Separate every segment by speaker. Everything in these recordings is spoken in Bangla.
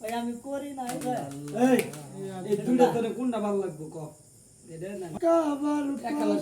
Speaker 1: ওই আমি করি না এই
Speaker 2: এই এই দুইটা তোরে কোনটা ভালো লাগবে ক? এটা না।
Speaker 1: কাবার
Speaker 2: একালা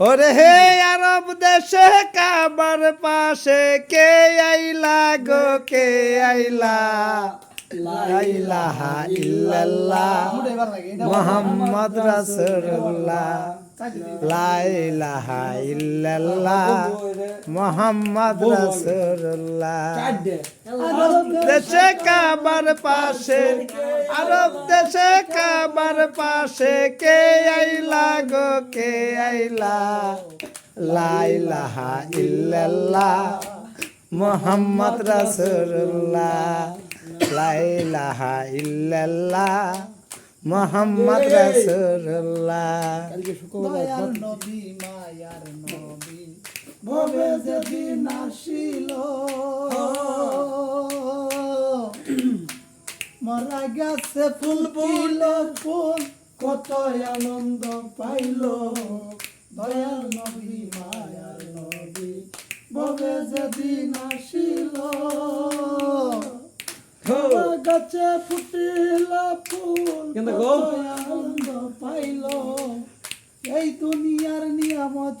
Speaker 3: ওরে হে আরব দেশে কাবার পাশে কে আইলা গো? কে আইলা? ইল্লাল্লাহ। মুহাম্মদ রাসূলুল্লাহ। লা ইলাহা ইল্লাল্লাহ মুহাম্মদ রাসূলুল্লাহ। আরব দেশে কাবার পাশে আরব দেশে কাবার পাশে কে আইলা গো কে আইলা? লাইলাহা ইল্লাল্লাহ মোহাম্মদ রাসূলুল্লাহ। লাইলাহা ইল্লাল্লাহ। মোহাম্মদ রাসূলুল্লাহ।
Speaker 1: দয়াল নবী মায়ার নবী। ভবে যেদিন আসিল। মরা গেছে ফুল ফুল ফুল। কত আনন্দ পাইল। দয়াল নবী মায়ার নবী। ভবে যেদিন আসিল। গাছে ফুটিল ফুল।
Speaker 2: কেন গো?
Speaker 1: আনন্দ পাইল এই দুনিয়ার নিয়ামত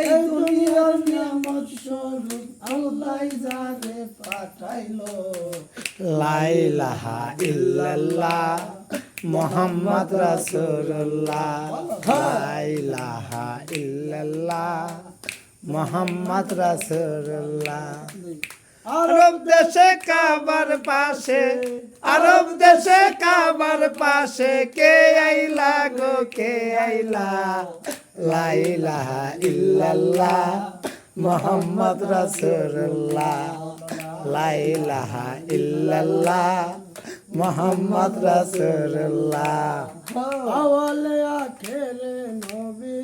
Speaker 1: এই দুনিয়ার নিয়ামত সরই আল্লাহ যারে পাঠাইলো।
Speaker 3: লাইলাহা ইল্লাল্লাহ মোহাম্মদ রাসূলুল্লাহ। লাইলাহা ইল্লাল্লাহ মোহাম্মদ রাসূলুল্লাহ। আরব দেশে কাবার পাশে আরব দেশে কাবার পাশে কে আইলা গো কে আইলা? লাইলাহা ইল্লাল্লাহ মোহাম্মদ রাসূলুল্লাহ। লাইলাহা ইল্লাল্লাহ মোহাম্মদ রাসূলুল্লাহ।
Speaker 1: আওয়ালে আখেরে নবী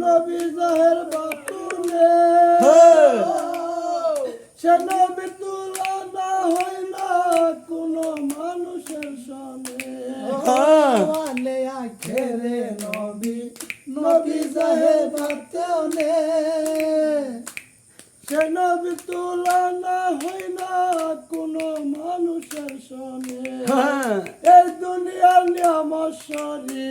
Speaker 1: নবী জাহের বাতুলে সে নবী তুলনা হয় না কোনো মানুষের সনে আওয়ালে আখেরে নবী নবী জাহের বাতুলে সে নবী তুলনা হয় না কোনো মানুষের সনে এই দুনিয়ার নিয়ামত সরি